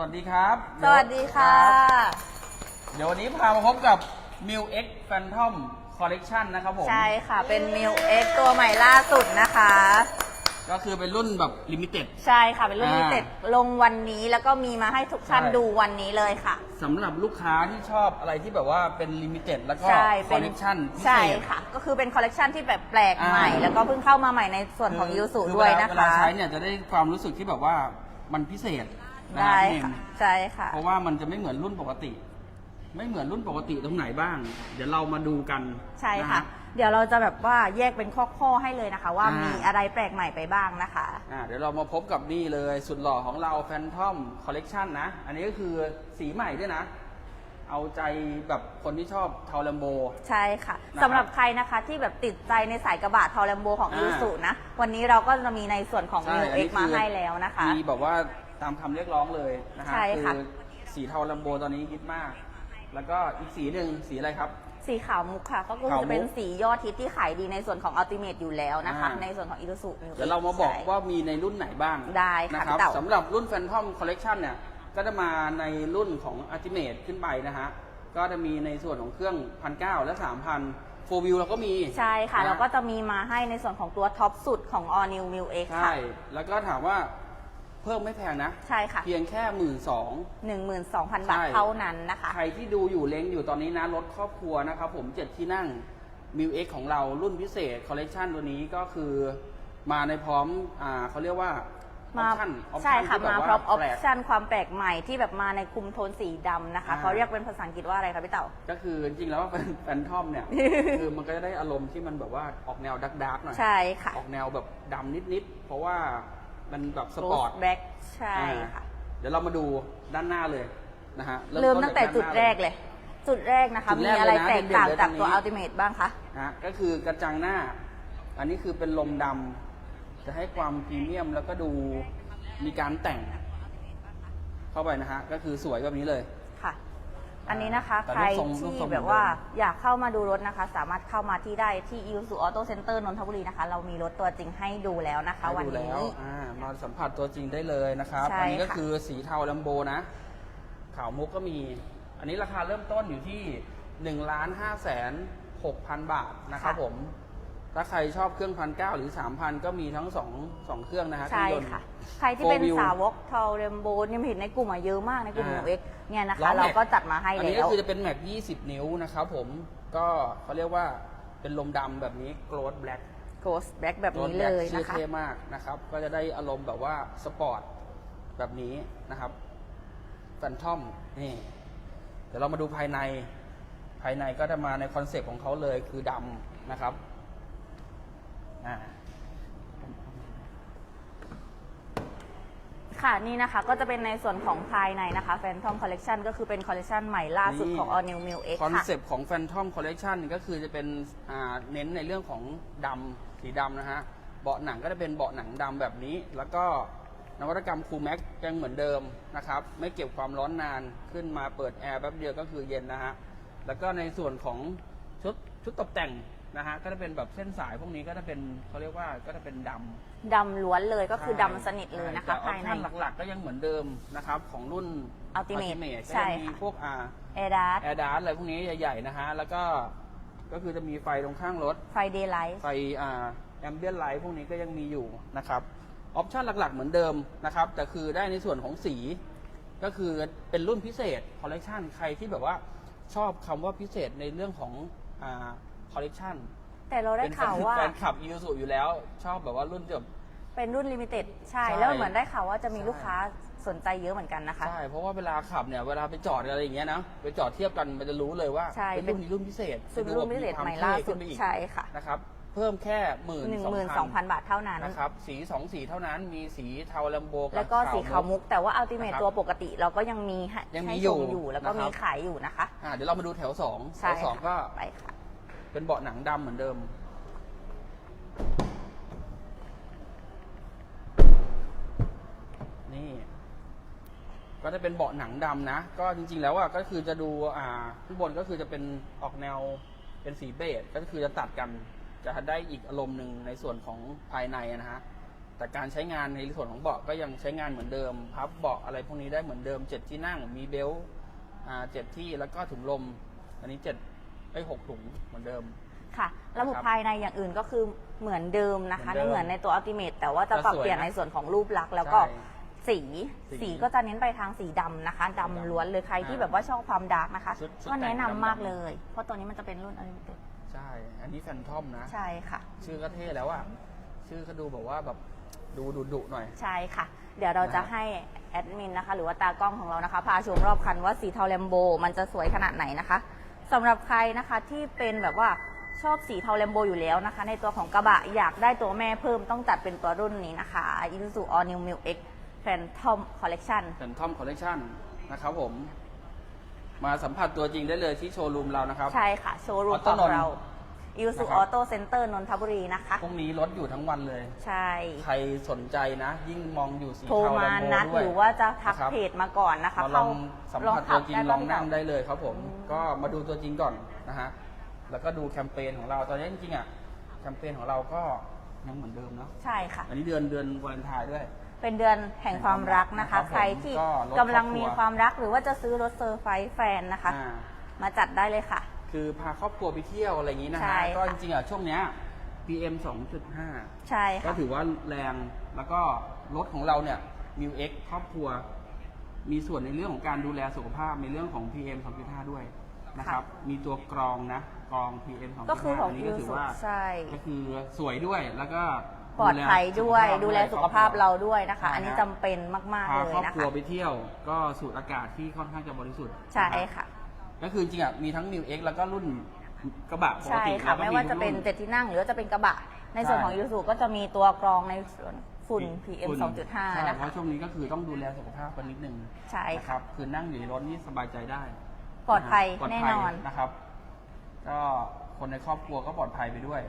สวัสดีครับ สวัสดีค่ะ เดี๋ยววันนี้พามาพบกับ m i l X Phantom Collection นะครับผม ใช่ค่ะ เป็น m ิ w X ตัวใหม่ล่าสุดนะคะ ก็คือเป็นรุ่นแบบลิมิเต็ด ใช่ค่ะ เป็นรุ่นอ่าลิมิเต็ดลงวันนี้แล้วก็มีมาให้ทุกท่านใช่ ดูวันนี้เลยค่ะ สำหรับลูกค้าที่ชอบอะไรที่แบบว่าเป็นลิมิเต็ดแล้วก็ใช่คเป็อนลเล c ชันพิเศใช่ษค่ะ ก็คือเป็นคอลเลกชันที่แบบแปลกอ่าใหม่ แล้วก็เพิ่งเข้ามาใหม่ในส่วนของคืยูสุคือด้วยเานะเวลาคะ ใช้เนี่ยจะได้ความรู้สึกที่แบบว่ามันพิเศษ นะได้พี่เอ็มค่ะใช่ค่ะ เพราะว่ามันจะไม่เหมือนรุ่นปกติ ไม่เหมือนรุ่นปกติตรงไหนบ้าง เดี๋ยวเรามาดูกันใช่นฮค่ะเดี๋ยวเราจะแบบว่าแยกเป็นข้อๆให้เลยนะคะ ว่าอ่ามี มีอะไรแปลกใหม่ไปบ้างนะคะ อ่าเดี๋ยวเรามาพบกับนี่เลยสุดหล่อของเรา Phantom Collection นะ อันนี้ก็คือสีใหม่ด้วยนะ เอาใจแบบคนที่ชอบเทาลัมโบ ใช่ค่ะนะครับสำหรับใครนะคะที่แบบติดใจในสายกระบะทอร์แลมโบของอ่ายูสุนะ วันนี้เราก็จะมีในส่วนของใช่ New อันนี้ X มาให้แล้วนะคะ มีแบบว่า ตามคำเรียกร้องเลยนะฮะใช่ค่ะอสีเทาลัมโบตอนนี้ฮิตมาก แล้วก็อีกสีหนึ่งสีอะไรครับ สีขาวมุกค่ะ ก็คือขาวมุกจะเป็นสียอดฮิตที่ขายดีในส่วนของอัลติเม e อยู่แล้วนะคะ อ่า ในส่วนของ i อ u สุมิวเดี๋ยวเรามาบอกว่ามีในรุ่นไหนบ้างได้ค่ะนะครับพี่เต่าสำหรับรุ่น Phantom Collection เนี่ย ก็จะมาในรุ่นของ Ultimate ขึ้นไปนะฮะ ก็จะมีในส่วนของเครื่อง 1,900 และ 3,000 4 View เราก็มีใช่ค่ะ นฮแล้วก็จะมีมาให้ในส่วนของตัวท็อปสุดของ All New m i l X ค่ะใช่แล้วก็ถามว่าเพิ่มไม่แพงนะ ใช่ค่ะ เพียงแค่หมื่นสอง 12,000 บาทใช่ เท่านั้นนะคะ ใครที่ดูอยู่เล้งอยู่ตอนนี้นะรถครอบครัวนะครับผมเจ็ดที่นั่ง m i l X ของเรารุ่นพิเศษคอลเล t ชันตัวนี้ก็คือมาในพร้อมอ่าเขาเรียกว่ามา option option ใช่ค่ะที่แบบมาว่าพร้อมออปแปลก ชันความแปลกใหม่ที่แบบมาในคุมโทนสีดำนะคะอ่า เขาเรียกเป็นภาษาอังกฤษว่าอะไรคะพี่เต่า ก็คือจริงๆแล้วเป็นแฟนทอมเนี่ย คือมันก็จะได้อารมณ์ที่มันแบบว่าออกแนวดักดักหน่อย ใช่ค่ะ ออกแนวแบบดำนิดๆ เพราะว่า มันแบบสปอร์ตแบ็กใช่อ่าค่ะ เดี๋ยวเรามาดูด้านหน้าเลยนะฮะเริ่มตั้งแต่าจุดน้าแรกเลย จุดแรกนะคะจุดมีแรกอะไรเลยนะแตกต่างเด่นๆเลยจากตัวตรงนี้อัลติเม e บ้างคะนะฮะก็คือกระจังหน้า อันนี้คือเป็นลมดำจะให้ความพรีเมียมแล้วก็ดูมีการแต่ง เข้าไปนะฮะ ก็คือสวยแบบนี้เลยค่ะ อันนี้นะคะ แต่ใครรูปทรงรูปที่ทรงแบบว่าเหมือนเดิม อยากเข้ามาดูรถนะคะ สามารถเข้ามาที่ได้ที่อิ s สุออโต้เซ็นเตอร์นนทบุรีนะคะ เรามีรถตัวจริงให้ดูแล้วนะคะให้วันดูนี้ แล้วอ่ามาสัมผัสตัวจริงได้เลยนะครับ ใช่อันี้ก็ค่ะ คือสีเทาลัมโบนะ ขาวมุกก็มี อันนี้ราคาเริ่มต้นอยู่ที่1นึ่งล้านห้าแสนหกพันบาทนะครับผม ถ้าใครชอบเครื่องพันเก้าหรือสามพันก็มีทั้งสองสองเครื่องนะฮะใช่เครื่องยนต์ ค่ะ ใครที่เป็น Four wheel สาวกทอเรมโบเนี่ยเห็นในกลุ่มอะเยอะมากในกลุ่มอ่าของเอ็กเนี่ยนะล้อคะแม็ก เราก็จัดมาให้อันแล้นี้ก็ว คือจะเป็นแม็ก20 นิ้วนะครับผมก็เขาเรียกว่าเป็นลมดำแบบนี้โกลดแบล็ก Ghost Black แบบนี้เลยชื่อนะคะ เท่มากนะครับ ก็จะได้อารมณ์แบบว่าสปอร์ตแบบนี้นะครับแฟนทอมนี่ เดี๋ยวเรามาดูภายใน ภายในก็จะมาในคอนเซปต์ของเขาเลยคือดำนะครับ อ่าค่ะนี่นะคะก็จะเป็นในส่วนของภายในนะคะ Phantom Collection ก็คือเป็นคอลเล t ชันใหม่ล่าสุดของ All New m i l X คอนค่ะ เซปต์ของ Phantom Collection ก็คือจะเป็นอ่าเน้นในเรื่องของดำสีดำนะฮะ เบาะหนังก็จะเป็นเบาะหนังดำแบบนี้ แล้วก็นวัตกรรมคูลแม็กยังเหมือนเดิมนะครับ ไม่เก็บความร้อนนานขึ้นมาเปิดแอร์แป๊บเดียวก็คือเย็นนะฮะ แล้วก็ในส่วนของชุดชุดตกแต่ง นะฮะก็จะเป็นแบบเส้นสายพวกนี้ก็จะเป็นเขาเรียกว่าก็จะเป็นดำ ดำล้วนเลยก็คือใช่ดำสนิทเลยนะคะแต่ภายในออปชั่หลักๆก็ยังเหมือนเดิมนะครับของรุ่น Ultimate Ultimate ก็ใช่จะมีค่ะ พวกอ่า a i r d a s แอร์ดาร์อะไรพวกนี้ใหญ่ๆนะฮะ แล้วก็ก็คือจะมีไฟตรงข้างรถ ไฟ Daylight ไฟอ่าแอมเบียนไลท์พวกนี้ก็ยังมีอยู่นะครับออปชันหลักๆเหมือนเดิมนะครับ แต่คือได้ในส่วนของสีก็คือเป็นรุ่นพิเศษคอลเล t ชันใครที่แบบว่าชอบคำว่าพิเศษในเรื่องของอ่า คอลเล t ชันแต่เราได้เป็นข่าวว่าแฟนคลับยูสุอยู่แล้ว ชอบแบบว่ารุ่นแบบ เป็นรุ่นลิมิเต็ดใช่ ใช่แล้วเหมือนได้ข่าวว่าจะมีใช่ ลูกค้าสนใจเยอะเหมือนกันนะคะ ใช่ เพราะว่าเวลาขับเนี่ย เวลาไปจอดอะไรอย่างเงี้ยนะ ไปจอดเทียบกันมันจะรู้เลยว่าใช่ เป็นรุ่นนี้รุ่นพิเศษซึ่งรุ่นพิเศษจะดูแบบใหม่ควล่าเท่สุดขึ้นไปอีกใช่ค่ะนะครับ เพิ่มแค่หมื่นหนึ่งสองหมื่นสพัองพันบาทเท่านั้น นะครับ สีสองสีเท่านั้น มีสีเทาลัมโบกับแล้วก็สีขาวมุก แต่ว่าอัลติเม t นะครับตัวปกติเราก็ยังมีให้ยังมีให้อยู่ชอยู่แล้วก็นะครับ มีขายอยู่นะคะ อ่าเดี๋ยวเรามาดูแถวสองแถใช่วสองก็ค่ะไปค่ะ เป็นเบาะหนังดำเหมือนเดิม นี่ ก็จะเป็นเบาะหนังดำนะ ก็จริง ๆ แล้วอะก็คือจะดูอ่าข้างบนก็คือจะเป็นออกแนวเป็นสีเบจก็คือจะตัดกัน จะได้อีกอารมณ์หนึ่งในส่วนของภายในนะฮะแต่การใช้งานในส่วนของเบาะก็ยังใช้งานเหมือนเดิมพับเบาะอะไรพวกนี้ได้เหมือนเดิมเจ็ดที่นั่งมีเบลต์อ่าเจ็ดที่แล้วก็ถุงลม อันนี้เจ็ด ไอ้ยหกถุงเหมือนเดิม ค่ะ ระบบนะครับภายในอย่างอื่นก็คือเหมือนเดิมนะคะ เหมือนเดิมเหมือนในตัว Ultimate แต่ว่าจะปรับจะสวยเปลี่ยนนะในส่วนของรูปลักษณ์แล้วก็ใช่สีสีสีก็จะเน้นไปทางสีดำนะคะดำดำล้วนเลยใครที่อ่าแบบว่าชอบความดาร์กนะคะชุดชุดก็แนะนำแต่งดำๆมากเลย เพราะตัวนี้มันจะเป็นรุ่น Unlimited ใช่ อันนี้แฟนทอมนะ ใช่ค่ะ ชื่อก็เท่แล้วอะชื่อก็ดูแบบว่าแบบดูดุดุๆหน่อย ใช่ค่ะ เดี๋ยวเราจะนะฮะให้แอดมินนะคะ หรือว่าตากล้องของเรานะคะ พาชมรอบคันว่าสีเทาแลมโบ มันจะสวยขนาดไหนนะคะ สำหรับใครนะคะที่เป็นแบบว่าชอบสีเทาแลมโบอยู่แล้วนะคะ ในตัวของกระบะอยากได้ตัวแม่เพิ่มต้องจัดเป็นตัวรุ่นนี้นะคะ Isuzu All New m i l X Phantom Collection แฟนทอมคอลเล t ชันนะครับผม มาสัมผัสตัวจริงได้เลยที่โชว์รูมเรานะครับ ใช่ค่ะ โชว์รูม Auto ของเรา นนท์ Isuzu นะครับ Auto Center นนทบุรีนะคะ พรุ่งนี้รถอยู่ทั้งวันเลย ใช่ ใครสนใจนะ ยิ่งมองอยู่สีโทรเทาแลมามโบนัดด้วยหรือว่าจะทักนะครับเพจมาก่อนนะคะมาลองสัมผัสตัวจริงขับลองนั่งหรือเปได้เลยครับผมอืมก็มาดูตัวจริงก่อนนะฮะ แล้วก็ดูแคมเปญของเรา ตอนนี้จริงๆอะ แคมเปญของเราก็ยังเหมือนเดิมเนาะ ใช่ค่ะ อันนี้เดือนเดือนวาเลนไทน์ด้วยเป็นเดือนแห่งความรักนะคะครับผมใครที่ก็รถกำลังครอบครัวมีความรักหรือว่าจะซื้อรถเซอร์ไพรส์แฟนนะคะอ่ามาจัดได้เลยค่ะ คือพาครอบครัวไปเที่ยวอะไรอย่างนี้นะใช่ฮะ ค่ะ ก็จริงๆอะช่วงเนี้ย PM 2.5 ใช่ก็ค่ะ ถือว่าแรงแล้วก็รถของเราเนี่ย m ิว X ครอบครัว มีส่วนในเรื่องของการดูแลสุขภาพในเรื่องของ PM 2.5 ด้วยนะครับ มีตัวกรองนะกรอง PM 2.5ก็คือของนนี้ยูก็ถือสุว่า ใช่ ก็คือสวยด้วยแล้วก็ปลอดภัยด้วย ดูแลสุขภาพเราคอบด้วยนะคะใช่อันนี้ฮะจำเป็นมากครัวๆเลยพาครอบนะครัวคะไปเที่ยว ก็สูดอากาศที่ค่อนข้างจะบริสุทธิ์ใช่นะครับค่ะ ก็คือจริงๆอะมีทั้ง m ิว X แล้วก็รุ่นกระบะปกใช่ติค่ะ แล้วก็ไม่ว่าจะเป็นรุ่ เจ็ดที่นั่งหรือว่าจะเป็นกระบะ ในส่วนใช่ของยูสุก็จะมีตัวกรองในส่วนฝุ่น PM ฝุ่นใช่2.5 นะเพคะ ราะช่วงนี้ก็คือต้องดูแลสุขภาพกันนิดนึงใช่นะคค่ะ รับคือนั่งอยู่ในรถนี่สบายใจได้ปลอดภัยปลอดแน่ภัยนอนนะครับ ก็คนในครอบครัวก็ปลอดภัยไปด้วย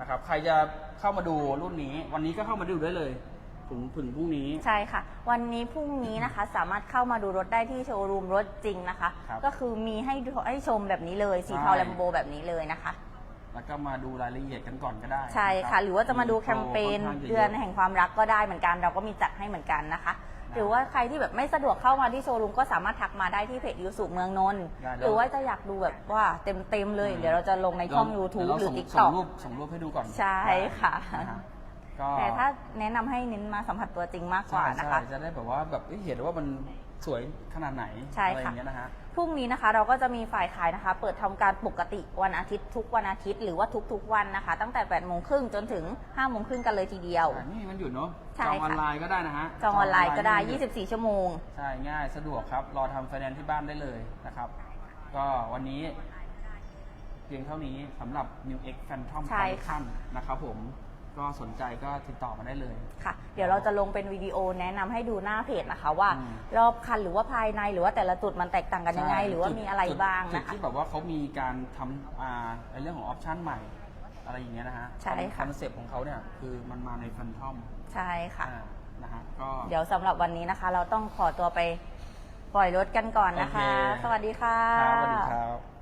นะครับ ใครจะเข้ามาดูรุ่นนี้ วันนี้ก็เข้ามาดูได้เลย ถึงถึงพรุ่งนี้ ใช่ค่ะ วันนี้พรุ่งนี้นะคะ สามารถเข้ามาดูรถได้ที่โชว์รูมรถจริงนะคะ ครับก็คือมีให้ดูให้ชมแบบนี้เลย สีเทาใช่ แลมโบแบบนี้เลยนะคะ แล้วก็มาดูรายละเอียดกันก่อนก็ได้ใช่ค่ะนบหรือว่าจะมาดูแคมเปญโปรค่อนข้างจะยะ เดือนแห่งความรักก็ได้เหมือนกัน เราก็มีจัดให้เหมือนกันนะคะหรือว่าใครที่แบบไม่สะดวกเข้ามาที่โชว์รูมก็สามารถทักมาได้ที่เพจยูสุเมืองนนท์ได้เลย หรือว่าจะอยากดูแบบว่าเต็มๆเลย เดี๋ยวเราจะลงในช่อง YouTube หรือเดี๋ยว TikTok เาส่งส่งรูปส่งรูปให้ดูก่อนใช่ค่ะนะฮะ ก็ แต่ถ้าแนะนำให้เน้นมาสัมผัสตัวจริงมากกว่าใช่นะคะ ใช่จะได้แบบว่าแบบเอ้ยเห็นว่ามันสวยขนาดไหนใช่อะไรอค่ะ ย่างเงี้ยนะฮะ พรุ่งนี้นะคะเราก็จะมีฝ่ายขายนะคะ เปิดทำการปกติวันอาทิตย์ทุกวันอาทิตย์หรือว่าทุกๆวันนะคะ ตั้งแต่8ปดโมงครึ่งจนถึง5้าโมงครึ่งกันเลยทีเดียว อ่านี่มันหยุดเนาะใช่จองออนค่ะ ไลน์ก็ได้นะฮะจองออนไลน์ก็ได้ ม่หยุ24 ชั่วโมง ใช่ง่ายสะดวกครับ รอทำไฟแนนซ์ที่บ้านได้เลยนะครับ ก็วันนี้ เพียงเท่านี้สำหรับ New X Phantom ใช่ค่ะ Collection นะครับผม ก็สนใจก็ติดต่อมาได้เลย ค่ะ เดี๋ยวเราจะลงเป็นวิดีโอแนะนำให้ดูหน้าเพจนะคะว่า อืม รอบคันหรือว่าภายในหรือว่าแต่ละจุดมันแตกต่างกันยังไง ใช่หรือว่าจุดมีอะไรจุดบ้างจุดนะคะ ที่แบบว่าเขามีการทำอ่าในเรื่องของออปชันใหม่ อะไรอย่างเงี้ยนะฮะใช่ค่ะคอนเซ็ปต์ของเขาเนี่ยคือมันมาในฟันทอมใช่ค่ะ นะฮะก็ เดี๋ยวสำหรับวันนี้นะคะ เราต้องขอตัวไปปล่อยรถกันก่อนนะคะ โอเค สวัสดีค่ะ ครับสวัสดีครับ